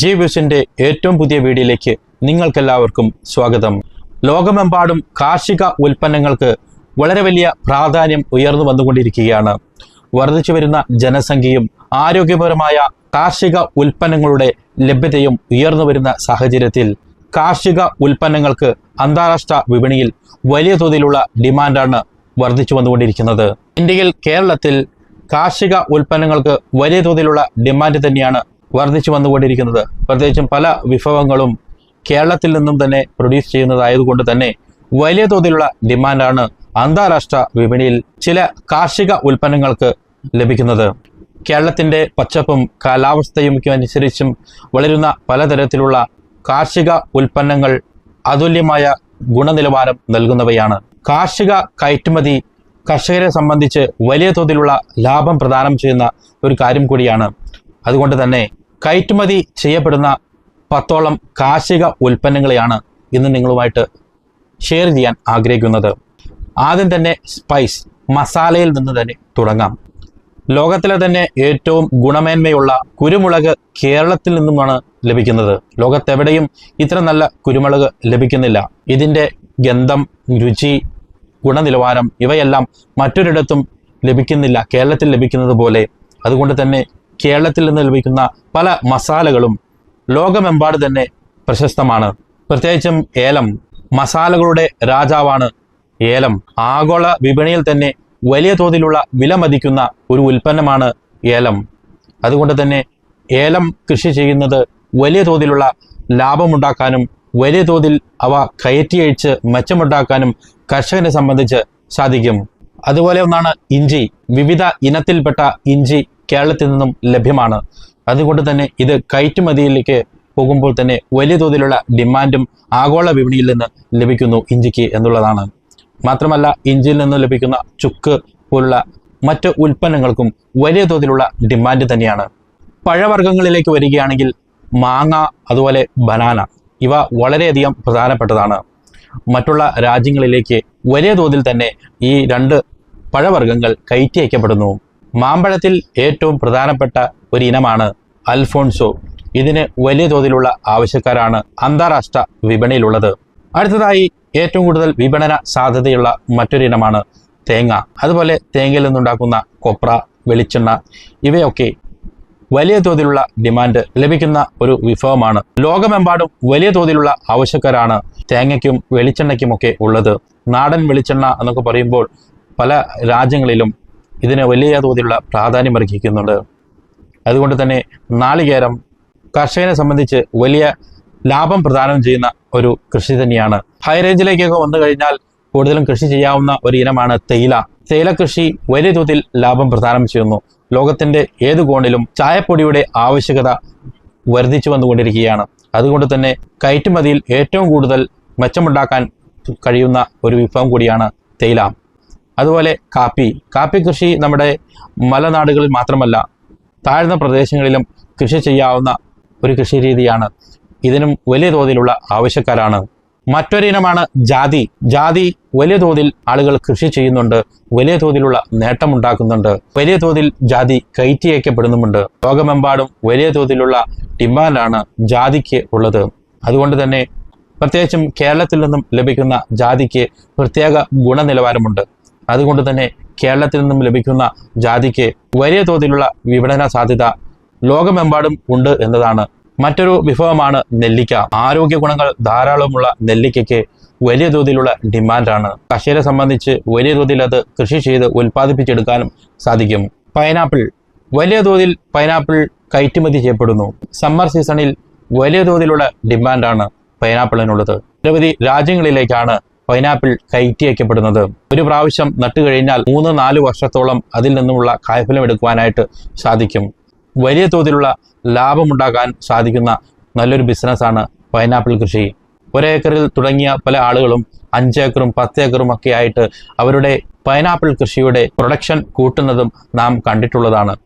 G വിസിന്റെ ഏറ്റവും പുതിയ വീഡിയോയിലേക്ക് നിങ്ങൾക്കെല്ലാവർക്കും സ്വാഗതം. ലോകമെമ്പാടും കാർഷിക ഉൽപ്പന്നങ്ങൾക്ക് വളരെ വലിയ പ്രാധാന്യം ഉയർന്നു വന്നുകൊണ്ടിരിക്കുകയാണ്. വർദ്ധിച്ചു വരുന്ന ജനസംഖ്യയും ആരോഗ്യപരമായ കാർഷിക ഉൽപ്പന്നങ്ങളുടെ ലഭ്യതയും ഉയർന്നു വരുന്ന സാഹചര്യത്തിൽ കാർഷിക ഉൽപ്പന്നങ്ങൾക്ക് അന്താരാഷ്ട്ര വിപണിയിൽ വലിയ തോതിലുള്ള ഡിമാൻഡാണ് വർദ്ധിച്ചു വന്നുകൊണ്ടിരിക്കുന്നത്. ഇന്ത്യയിൽ കേരളത്തിൽ കാർഷിക ഉൽപ്പന്നങ്ങൾക്ക് വലിയ തോതിലുള്ള ഡിമാൻഡ് തന്നെയാണ് വർദ്ധിച്ചു വന്നുകൊണ്ടിരിക്കുന്നത്. പ്രത്യേകിച്ചും പല വിഭവങ്ങളും കേരളത്തിൽ നിന്നും തന്നെ പ്രൊഡ്യൂസ് ചെയ്യുന്നതായതുകൊണ്ട് തന്നെ വലിയ തോതിലുള്ള ഡിമാൻഡാണ് അന്താരാഷ്ട്ര വിപണിയിൽ ചില കാർഷിക ഉൽപ്പന്നങ്ങൾക്ക് ലഭിക്കുന്നത്. കേരളത്തിന്റെ പച്ചപ്പും കാലാവസ്ഥയും അനുസരിച്ചും വളരുന്ന പലതരത്തിലുള്ള കാർഷിക ഉൽപ്പന്നങ്ങൾ അതുല്യമായ ഗുണനിലവാരം നൽകുന്നവയാണ്. കാർഷിക കയറ്റുമതി കർഷകരെ സംബന്ധിച്ച് വലിയ തോതിലുള്ള ലാഭം പ്രദാനം ചെയ്യുന്ന ഒരു കാര്യം കൂടിയാണ്. അതുകൊണ്ട് തന്നെ കയറ്റുമതി ചെയ്യപ്പെടുന്ന പത്തോളം കാർഷിക ഉൽപ്പന്നങ്ങളെയാണ് ഇന്ന് നിങ്ങളുമായിട്ട് ഷെയർ ചെയ്യാൻ ആഗ്രഹിക്കുന്നത്. ആദ്യം തന്നെ സ്പൈസ് മസാലയിൽ നിന്ന് തന്നെ തുടങ്ങാം. ലോകത്തിലെ തന്നെ ഏറ്റവും ഗുണമേന്മയുള്ള കുരുമുളക് കേരളത്തിൽ നിന്നുമാണ് ലഭിക്കുന്നത്. ലോകത്തെവിടെയും ഇത്ര നല്ല കുരുമുളക് ലഭിക്കുന്നില്ല. ഇതിന്റെ ഗന്ധം രുചി ഗുണനിലവാരം ഇവയെല്ലാം മറ്റൊരിടത്തും ലഭിക്കുന്നില്ല. കേരളത്തിൽ ലഭിക്കുന്നത് പോലെ. അതുകൊണ്ട് തന്നെ കേരളത്തിൽ നിന്ന് ലഭിക്കുന്ന പല മസാലകളും ലോകമെമ്പാട് തന്നെ പ്രശസ്തമാണ്. പ്രത്യേകിച്ചും ഏലം. മസാലകളുടെ രാജാവാണ് ഏലം. ആഗോള വിപണിയിൽ തന്നെ വലിയ തോതിലുള്ള വില മതിക്കുന്ന ഒരു ഉൽപ്പന്നമാണ് ഏലം. അതുകൊണ്ട് തന്നെ ഏലം കൃഷി ചെയ്യുന്നത് വലിയ തോതിലുള്ള ലാഭമുണ്ടാക്കാനും വലിയ തോതിൽ അവ കയറ്റി കയറ്റിയഴിച്ച് മെച്ചമുണ്ടാക്കാനും കർഷകനെ സംബന്ധിച്ച് സാധിക്കും. അതുപോലെ ഒന്നാണ് ഇഞ്ചി. വിവിധ ഇനത്തിൽപ്പെട്ട ഇഞ്ചി കേരളത്തിൽ നിന്നും ലഭ്യമാണ്. അതുകൊണ്ട് തന്നെ ഇത് കയറ്റുമതിയിലേക്ക് പോകുമ്പോൾ തന്നെ വലിയ തോതിലുള്ള ഡിമാൻഡും ആഗോള വിപണിയിൽ നിന്ന് ലഭിക്കുന്നു ഇഞ്ചിക്ക് എന്നുള്ളതാണ്. മാത്രമല്ല ഇഞ്ചിയിൽ നിന്ന് ലഭിക്കുന്ന ചുക്ക് പോലുള്ള മറ്റ് ഉൽപ്പന്നങ്ങൾക്കും വലിയ തോതിലുള്ള ഡിമാൻഡ് തന്നെയാണ്. പഴവർഗങ്ങളിലേക്ക് വരികയാണെങ്കിൽ മാങ്ങ അതുപോലെ ബനാന ഇവ വളരെയധികം പ്രധാനപ്പെട്ടതാണ്. മറ്റുള്ള രാജ്യങ്ങളിലേക്ക് വലിയ തോതിൽ തന്നെ ഈ രണ്ട് പഴവർഗങ്ങൾ കയറ്റി അയക്കപ്പെടുന്നു. മാമ്പഴത്തിൽ ഏറ്റവും പ്രധാനപ്പെട്ട ഒരു ഇനമാണ് അൽഫോൺസോ. ഇതിന് വലിയ തോതിലുള്ള ആവശ്യക്കാരാണ് അന്താരാഷ്ട്ര വിപണിയിലുള്ളത്. അടുത്തതായി ഏറ്റവും കൂടുതൽ വിപണന സാധ്യതയുള്ള മറ്റൊരു ഇനമാണ് തേങ്ങ. അതുപോലെ തേങ്ങയിൽ നിന്നുണ്ടാക്കുന്ന കൊപ്ര വെളിച്ചെണ്ണ ഇവയൊക്കെ വലിയ തോതിലുള്ള ഡിമാൻഡ് ലഭിക്കുന്ന ഒരു വിഭവമാണ്. ലോകമെമ്പാടും വലിയ തോതിലുള്ള ആവശ്യക്കാരാണ് തേങ്ങയ്ക്കും വെളിച്ചെണ്ണയ്ക്കുമൊക്കെ ഉള്ളത്. നാടൻ വെളിച്ചെണ്ണ എന്നൊക്കെ പറയുമ്പോൾ പല രാജ്യങ്ങളിലും ഇതിന് വലിയ തോതിലുള്ള പ്രാധാന്യം അർഹിക്കുന്നുണ്ട്. അതുകൊണ്ട് തന്നെ നാളികേരം കർഷകനെ സംബന്ധിച്ച് വലിയ ലാഭം പ്രദാനം ചെയ്യുന്ന ഒരു കൃഷി തന്നെയാണ്. ഹൈ റേഞ്ചിലേക്കൊക്കെ വന്നു കഴിഞ്ഞാൽ കൂടുതലും കൃഷി ചെയ്യാവുന്ന ഒരു ഇനമാണ് തേയില. തേയില കൃഷി വലിയ തോതിൽ ലാഭം പ്രദാനം ചെയ്യുന്നു. ലോകത്തിന്റെ ഏത് കോണിലും ചായപ്പൊടിയുടെ ആവശ്യകത വർദ്ധിച്ചു വന്നുകൊണ്ടിരിക്കുകയാണ്. അതുകൊണ്ട് തന്നെ കയറ്റുമതിയിൽ ഏറ്റവും കൂടുതൽ മെച്ചമുണ്ടാക്കാൻ കഴിയുന്ന ഒരു വിഭവം കൂടിയാണ് തേയില. അതുപോലെ കാപ്പി. കാപ്പി കൃഷി നമ്മുടെ മലനാടുകളിൽ മാത്രമല്ല താഴ്ന്ന പ്രദേശങ്ങളിലും കൃഷി ചെയ്യാവുന്ന ഒരു കൃഷി രീതിയാണ്. ഇതിനും വലിയ തോതിലുള്ള ആവശ്യക്കാരാണ്. മറ്റൊരിനമാണ് ജാതി. ജാതി വലിയ തോതിൽ ആളുകൾ കൃഷി ചെയ്യുന്നുണ്ട്. വലിയ തോതിലുള്ള നേട്ടമുണ്ടാക്കുന്നുണ്ട്. വലിയ തോതിൽ ജാതി കയറ്റി അയക്കപ്പെടുന്നുമുണ്ട് ലോകമെമ്പാടും വലിയ തോതിലുള്ള ഡിമാൻഡാണ് ജാതിക്ക് ഉള്ളത്. അതുകൊണ്ട് തന്നെ പ്രത്യേകിച്ചും കേരളത്തിൽ നിന്നും ലഭിക്കുന്ന ജാതിക്ക് പ്രത്യേക ഗുണനിലവാരമുണ്ട്. അതുകൊണ്ട് തന്നെ കേരളത്തിൽ നിന്നും ലഭിക്കുന്ന ജാതിക്ക് വലിയ തോതിലുള്ള വിപണന സാധ്യത ലോകമെമ്പാടും ഉണ്ട് എന്നതാണ്. മറ്റൊരു വിഭവമാണ് നെല്ലിക്ക. ആരോഗ്യ ഗുണങ്ങൾ ധാരാളമുള്ള നെല്ലിക്കയ്ക്ക് വലിയ തോതിലുള്ള ഡിമാൻഡാണ്. കർഷകരെ സംബന്ധിച്ച് വലിയ തോതിൽ അത് കൃഷി ചെയ്ത് ഉൽപ്പാദിപ്പിച്ചെടുക്കാനും സാധിക്കും. പൈനാപ്പിൾ. വലിയ തോതിൽ പൈനാപ്പിൾ കയറ്റുമതി ചെയ്യപ്പെടുന്നു. സമ്മർ സീസണിൽ വലിയ തോതിലുള്ള ഡിമാൻഡാണ് പൈനാപ്പിളിനുള്ളത്. നിരവധി രാജ്യങ്ങളിലേക്കാണ് പൈനാപ്പിൾ കയറ്റി വയ്ക്കപ്പെടുന്നത്. ഒരു പ്രാവശ്യം നട്ടുകഴിഞ്ഞാൽ മൂന്ന് നാല് വർഷത്തോളം അതിൽ നിന്നുമുള്ള കായ്ഫലം എടുക്കുവാനായിട്ട് സാധിക്കും. വലിയ തോതിലുള്ള ലാഭമുണ്ടാക്കാൻ സാധിക്കുന്ന നല്ലൊരു ബിസിനസ്സാണ് പൈനാപ്പിൾ കൃഷി. ഒരേക്കറിൽ തുടങ്ങിയ പല ആളുകളും അഞ്ചേക്കറും പത്തേക്കറും ഒക്കെ ആയിട്ട് അവരുടെ പൈനാപ്പിൾ കൃഷിയുടെ പ്രൊഡക്ഷൻ കൂട്ടുന്നതും നാം കണ്ടിട്ടുള്ളതാണ്.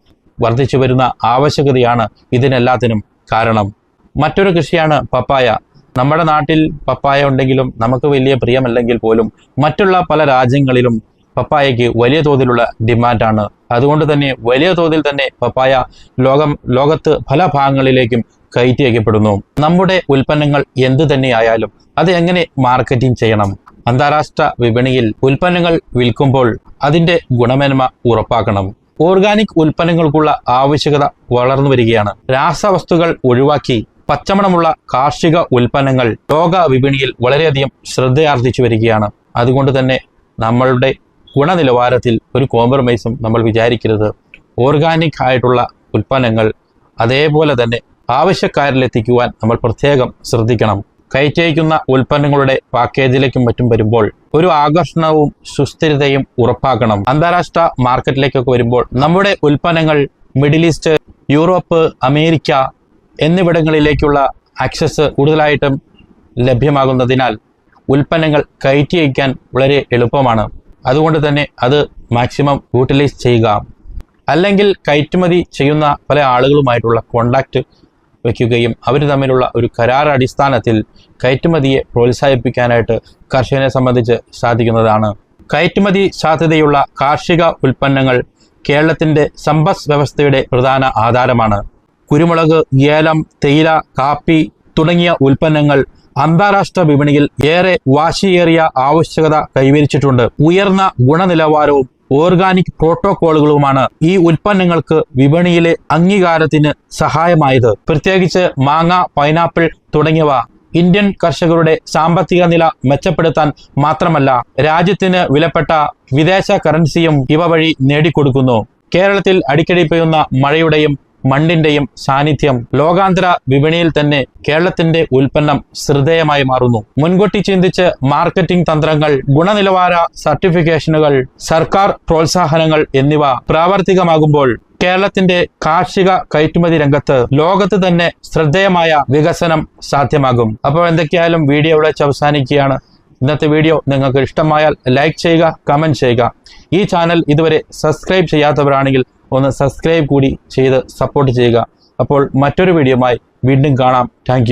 വർദ്ധിച്ചു വരുന്ന ആവശ്യകതയാണ് ഇതിനെല്ലാത്തിനും കാരണം. മറ്റൊരു കൃഷിയാണ് പപ്പായ. നമ്മുടെ നാട്ടിൽ പപ്പായ ഉണ്ടെങ്കിലും നമുക്ക് വലിയ പ്രിയമല്ലെങ്കിൽ പോലും മറ്റുള്ള പല രാജ്യങ്ങളിലും പപ്പായയ്ക്ക് വലിയ തോതിലുള്ള ഡിമാൻഡാണ്. അതുകൊണ്ട് തന്നെ വലിയ തോതിൽ തന്നെ പപ്പായ ലോകം ലോകത്ത് പല ഭാഗങ്ങളിലേക്കും കയറ്റി അയക്കപ്പെടുന്നു നമ്മുടെ ഉൽപ്പന്നങ്ങൾ എന്തു തന്നെയായാലും അത് എങ്ങനെ മാർക്കറ്റിംഗ് ചെയ്യണം? അന്താരാഷ്ട്ര വിപണിയിൽ ഉൽപ്പന്നങ്ങൾ വിൽക്കുമ്പോൾ അതിന്റെ ഗുണമേന്മ ഉറപ്പാക്കണം. ഓർഗാനിക് ഉൽപ്പന്നങ്ങൾക്കുള്ള ആവശ്യകത വളർന്നു വരികയാണ്. രാസവസ്തുക്കൾ ഒഴിവാക്കി പച്ചമണമുള്ള കാർഷിക ഉൽപ്പന്നങ്ങൾ ലോക വിപണിയിൽ വളരെയധികം ശ്രദ്ധയാർജിച്ചു വരികയാണ്. അതുകൊണ്ട് തന്നെ നമ്മളുടെ ഗുണനിലവാരത്തിൽ ഒരു കോംപ്രമൈസും നമ്മൾ വിചാരിക്കരുത്. ഓർഗാനിക് ആയിട്ടുള്ള ഉൽപ്പന്നങ്ങൾ അതേപോലെ തന്നെ ആവശ്യക്കാരിലെത്തിക്കുവാൻ നമ്മൾ പ്രത്യേകം ശ്രദ്ധിക്കണം. കയറ്റയക്കുന്ന ഉൽപ്പന്നങ്ങളുടെ പാക്കേജിലേക്കും മറ്റും വരുമ്പോൾ ഒരു ആകർഷണവും സുസ്ഥിരതയും ഉറപ്പാക്കണം. അന്താരാഷ്ട്ര മാർക്കറ്റിലേക്കൊക്കെ വരുമ്പോൾ നമ്മുടെ ഉൽപ്പന്നങ്ങൾ മിഡിൽ ഈസ്റ്റ് യൂറോപ്പ് അമേരിക്ക എന്നിവിടങ്ങളിലേക്കുള്ള ആക്സസ് കൂടുതലായിട്ടും ലഭ്യമാകുന്നതിനാൽ ഉൽപ്പന്നങ്ങൾ കയറ്റി അയക്കാൻ വളരെ എളുപ്പമാണ്. അതുകൊണ്ട് തന്നെ അത് മാക്സിമം യൂട്ടിലൈസ് ചെയ്യുക. അല്ലെങ്കിൽ കയറ്റുമതി ചെയ്യുന്ന പല ആളുകളുമായിട്ടുള്ള കോണ്ടാക്റ്റ് വയ്ക്കുകയും അവർ തമ്മിലുള്ള ഒരു കരാർ അടിസ്ഥാനത്തിൽ കയറ്റുമതിയെ പ്രോത്സാഹിപ്പിക്കാനായിട്ട് കർഷകനെ സംബന്ധിച്ച് സാധിക്കുന്നതാണ്. കയറ്റുമതി സാധ്യതയുള്ള കാർഷിക ഉൽപ്പന്നങ്ങൾ കേരളത്തിന്റെ സമ്പദ് വ്യവസ്ഥയുടെ പ്രധാന ആധാരമാണ്. കുരുമുളക് ഏലം തേയില കാപ്പി തുടങ്ങിയ ഉൽപ്പന്നങ്ങൾ അന്താരാഷ്ട്ര വിപണിയിൽ ഏറെ വാശിയേറിയ ആവശ്യകത കൈവരിച്ചിട്ടുണ്ട്. ഉയർന്ന ഗുണനിലവാരവും ഓർഗാനിക് പ്രോട്ടോകോളുകളുമാണ് ഈ ഉൽപ്പന്നങ്ങൾക്ക് വിപണിയിലെ അംഗീകാരത്തിന് സഹായമായത്. പ്രത്യേകിച്ച് മാങ്ങ പൈനാപ്പിൾ തുടങ്ങിയവ ഇന്ത്യൻ കർഷകരുടെ സാമ്പത്തിക നില മെച്ചപ്പെടുത്താൻ മാത്രമല്ല രാജ്യത്തിന് വിലപ്പെട്ട വിദേശ കറൻസിയും ഇവ വഴി നേടിക്കൊടുക്കുന്നു. കേരളത്തിൽ അടിക്കടി പെയ്യുന്ന മഴയുടെയും മണ്ണിന്റെയും സാന്നിധ്യം ലോകാന്തര വിപണിയിൽ തന്നെ കേരളത്തിന്റെ ഉൽപ്പന്നം ശ്രദ്ധേയമായി മാറുന്നു. മുൻകൂട്ടി ചിന്തിച്ച് മാർക്കറ്റിംഗ് തന്ത്രങ്ങൾ ഗുണനിലവാര സർട്ടിഫിക്കേഷനുകൾ സർക്കാർ പ്രോത്സാഹനങ്ങൾ എന്നിവ പ്രാവർത്തികമാകുമ്പോൾ കേരളത്തിന്റെ കാർഷിക കയറ്റുമതി രംഗത്ത് ലോകത്ത് തന്നെ ശ്രദ്ധേയമായ വികസനം സാധ്യമാകും. അപ്പോൾ എന്തൊക്കെയായാലും വീഡിയോ ഇവിടെ അവസാനിക്കുകയാണ്. ഇന്നത്തെ വീഡിയോ നിങ്ങൾക്ക് ഇഷ്ടമായാൽ ലൈക്ക് ചെയ്യുക കമന്റ് ചെയ്യുക. ഈ ചാനൽ ഇതുവരെ സബ്സ്ക്രൈബ് ചെയ്യാത്തവരാണെങ്കിൽ ഒന്ന് സബ്സ്ക്രൈബ് കൂടി ചെയ്ത് സപ്പോർട്ട് ചെയ്യുക. അപ്പോൾ മറ്റൊരു വീഡിയോമായി വീണ്ടും കാണാം. താങ്ക്